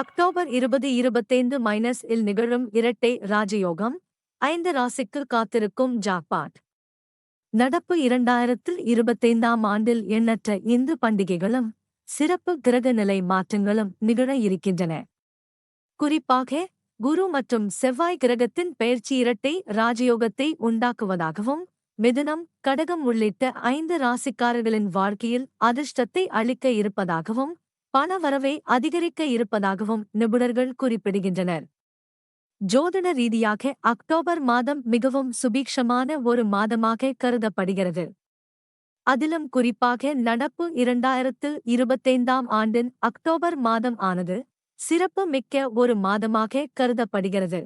October இருபது இருபத்தைந்து minus இல் நிகழும் இரட்டை ராஜயோகம் ஐந்து ராசிக்கு காத்திருக்கும் ஜாக்பாட். நடப்பு இரண்டாயிரத்தில் இருபத்தைந்தாம் ஆண்டில் எண்ணற்ற இந்து பண்டிகைகளும் சிறப்பு கிரக நிலை மாற்றங்களும் நிகழ இருக்கின்றன. குறிப்பாக குரு மற்றும் செவ்வாய் கிரகத்தின் பெயர்ச்சி இரட்டை ராஜயோகத்தை உண்டாக்குவதாகவும் மிதுனம் கடகம் உள்ளிட்ட ஐந்து ராசிக்காரர்களின் வாழ்க்கையில் அதிர்ஷ்டத்தை அளிக்க இருப்பதாகவும் பண வரவை அதிகரிக்க இருப்பதாகவும் நிபுணர்கள் குறிப்பிடுகின்றனர். ஜோதிட ரீதியாக அக்டோபர் மாதம் மிகவும் சுபீக்ஷமான ஒரு மாதமாக கருதப்படுகிறது. அதிலும் குறிப்பாக நடப்பு இரண்டாயிரத்து இருபத்தைந்தாம் ஆண்டின் அக்டோபர் மாதம் ஆனது சிறப்பு மிக்க ஒரு மாதமாக கருதப்படுகிறது.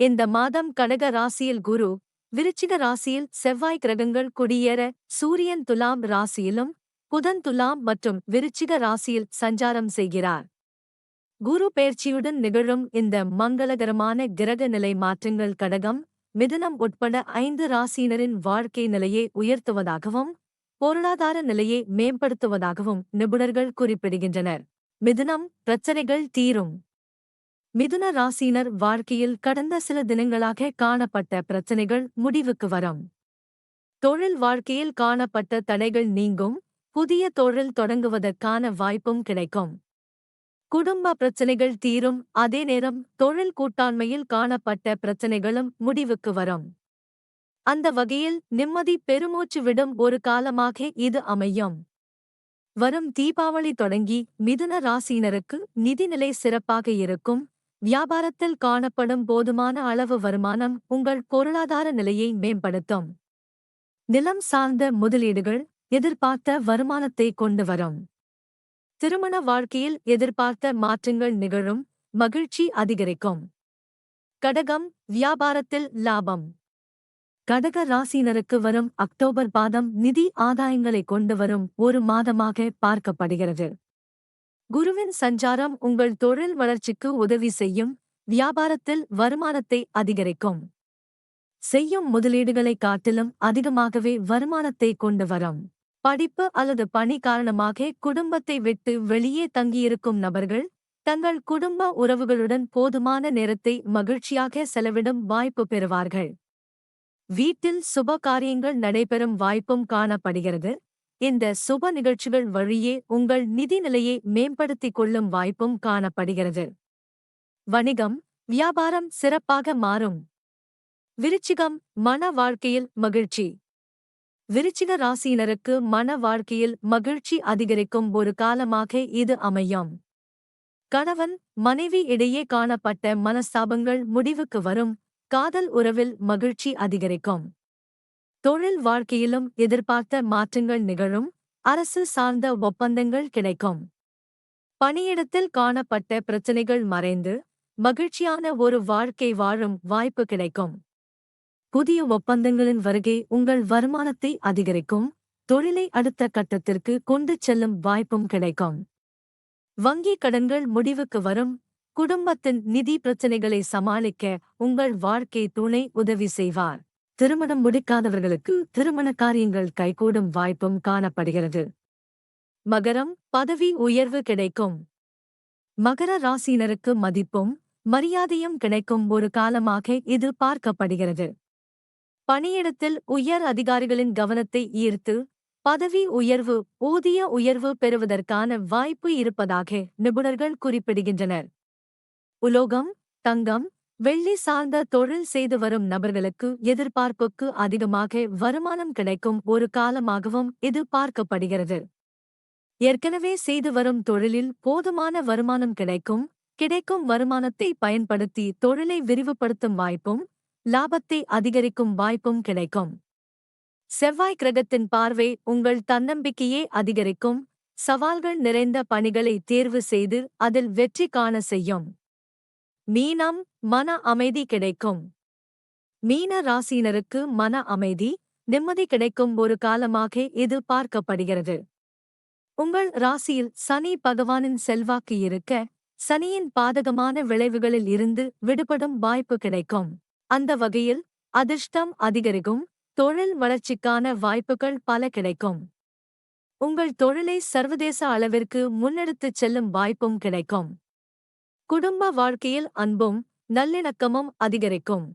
இந்த மாதம் கடக ராசியில் குரு விருச்சிக ராசியில் செவ்வாய் கிரகங்கள் குடியேற சூரியன் துலாம் ராசியிலும் புதன் துலாம் மற்றும் விருச்சிக ராசியில் சஞ்சாரம் செய்கிறார். குரு பெயர்ச்சியுடன் நிகழும் இந்த மங்களகரமான கிரக நிலை மாற்றங்கள் கடகம் மிதுனம் உட்பட ஐந்து ராசியினரின் வாழ்க்கை நிலையை உயர்த்துவதாகவும் பொருளாதார நிலையை மேம்படுத்துவதாகவும் நிபுணர்கள் குறிப்பிடுகின்றனர். மிதுனம் பிரச்சனைகள் தீரும். மிதுன ராசியினர் வாழ்க்கையில் கடந்த சில தினங்களாக காணப்பட்ட பிரச்சனைகள் முடிவுக்கு வரும். தொழில் வாழ்க்கையில் காணப்பட்ட தடைகள் நீங்கும். புதிய தொழில் தொடங்குவதற்கான வாய்ப்பும் கிடைக்கும். குடும்ப பிரச்சனைகள் தீரும். அதே நேரம் தொழில் கூட்டாண்மையில் காணப்பட்ட பிரச்சனைகளும் முடிவுக்கு வரும். அந்த வகையில் நிம்மதி பெருமூச்சு விடும் ஒரு காலமாக இது அமையும். வரும் தீபாவளி தொடங்கி மிதுன ராசியினருக்கு நிதிநிலை சிறப்பாக இருக்கும். வியாபாரத்தில் காணப்படும் போதுமான அளவு வருமானம் உங்கள் பொருளாதார நிலையை மேம்படுத்தும். நிலம் சார்ந்த முதலீடுகள் எதிர்பார்த்த வருமானத்தை கொண்டு வரும். திருமண வாழ்க்கையில் எதிர்பார்த்த மாற்றங்கள் நிகழும் மகிழ்ச்சி அதிகரிக்கும். கடகம் வியாபாரத்தில் லாபம். கடக ராசியினருக்கு வரும் அக்டோபர் மாதம் நிதி ஆதாயங்களை கொண்டு வரும் ஒரு மாதமாக பார்க்கப்படுகிறது. குருவின் சஞ்சாரம் உங்கள் தொழில் வளர்ச்சிக்கு உதவி செய்யும் வியாபாரத்தில் வருமானத்தை அதிகரிக்கும். செய்யும் முதலீடுகளை காட்டிலும் அதிகமாகவே வருமானத்தை கொண்டு வரும். படிப்பு அல்லது பணி காரணமாக குடும்பத்தை விட்டு வெளியே தங்கியிருக்கும் நபர்கள் தங்கள் குடும்ப உறவுகளுடன் போதுமான நேரத்தை மகிழ்ச்சியாக செலவிடும் வாய்ப்பு பெறுவார்கள். வீட்டில் சுப காரியங்கள் நடைபெறும் வாய்ப்பும் காணப்படுகிறது. இந்த சுப நிகழ்ச்சிகள் வழியே உங்கள் நிதி நிலையை மேம்படுத்திக் கொள்ளும் வாய்ப்பும் காணப்படுகிறது. வணிகம் வியாபாரம் சிறப்பாக மாறும். விருச்சிகம் மன வாழ்க்கையில் மகிழ்ச்சி. விருச்சிக ராசியினருக்கு மன வாழ்க்கையில் மகிழ்ச்சி அதிகரிக்கும் ஒரு காலமாக இது அமையும். கணவன் மனைவி இடையே காணப்பட்ட மனஸ்தாபங்கள் முடிவுக்கு வரும். காதல் உறவில் மகிழ்ச்சி அதிகரிக்கும். தொழில் வாழ்க்கையிலும் எதிர்பார்த்த மாற்றங்கள் நிகழும். அரசு சார்ந்த ஒப்பந்தங்கள் கிடைக்கும். பணியிடத்தில் காணப்பட்ட பிரச்சனைகள் மறைந்து மகிழ்ச்சியான ஒரு வாழ்க்கை வாழும் வாய்ப்பு கிடைக்கும். புதிய ஒப்பந்தங்களின் வருகை உங்கள் வருமானத்தை அதிகரிக்கும். தொழிலை அடுத்த கட்டத்திற்கு கொண்டு செல்லும் வாய்ப்பும் கிடைக்கும். வங்கி கடன்கள் முடிவுக்கு வரும். குடும்பத்தின் நிதி பிரச்சனைகளை சமாளிக்க உங்கள் வாழ்க்கை துணை உதவி செய்வார். திருமணம் முடிக்காதவர்களுக்கு திருமண காரியங்கள் கைகூடும் வாய்ப்பும் காணப்படுகிறது. மகரம் பதவி உயர்வு கிடைக்கும். மகர ராசியினருக்கு மதிப்பும் மரியாதையும் கிடைக்கும் ஒரு காலமாக இது பார்க்கப்படுகிறது. பணியிடத்தில் உயர் அதிகாரிகளின் கவனத்தை ஈர்த்து பதவி உயர்வு ஊதிய உயர்வு பெறுவதற்கான வாய்ப்பு இருப்பதாக நிபுணர்கள் குறிப்பிடுகின்றனர். உலோகம் தங்கம் வெள்ளி சார்ந்த தொழில் செய்து வரும் நபர்களுக்கு எதிர்பார்ப்புக்கு அதிகமாக வருமானம் கிடைக்கும் ஒரு காலமாகவும் இது பார்க்கப்படுகிறது. ஏற்கனவே செய்து வரும் தொழிலில் போதுமான வருமானம் கிடைக்கும் கிடைக்கும் வருமானத்தை பயன்படுத்தி தொழிலை விரிவுபடுத்தும் வாய்ப்பும் லாபத்தை அதிகரிக்கும் வாய்ப்பும் கிடைக்கும். செவ்வாய் கிரகத்தின் பார்வை உங்கள் தன்னம்பிக்கையே அதிகரிக்கும். சவால்கள் நிறைந்த பணிகளை தேர்வு செய்து அதில் வெற்றி காண செய்யும். மீனம் மன அமைதி கிடைக்கும். மீன ராசியினருக்கு மன அமைதி நிம்மதி கிடைக்கும் ஒரு காலமாக இது பார்க்கப்படுகிறது. உங்கள் ராசியில் சனி பகவானின் செல்வாக்கு இருக்க சனியின் பாதகமான விளைவுகளில் இருந்து விடுபடும் வாய்ப்பு கிடைக்கும். அந்த வகையில் அதிர்ஷ்டம் அதிகரிக்கும் தொழில் வளர்ச்சிக்கான வாய்ப்புகள் பல கிடைக்கும். உங்கள் தொழிலை சர்வதேச அளவிற்கு முன்னெடுத்துச் செல்லும் வாய்ப்பும் கிடைக்கும். குடும்ப வாழ்க்கையில் அன்பும் நல்லிணக்கமும் அதிகரிக்கும்.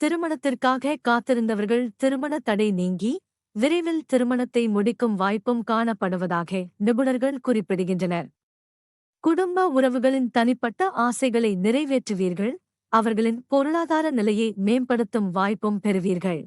திருமணத்திற்காக காத்திருந்தவர்கள் திருமண தடை நீங்கி விரைவில் திருமணத்தை முடிக்கும் வாய்ப்பும் காணப்படுவதாக நிபுணர்கள் குறிப்பிடுகின்றனர். குடும்ப உறவுகளின் தனிப்பட்ட ஆசைகளை நிறைவேற்றுவீர்கள் அவர்களின் பொருளாதார நிலையை மேம்படுத்தும் வாய்ப்பும் பெறுவீர்கள்.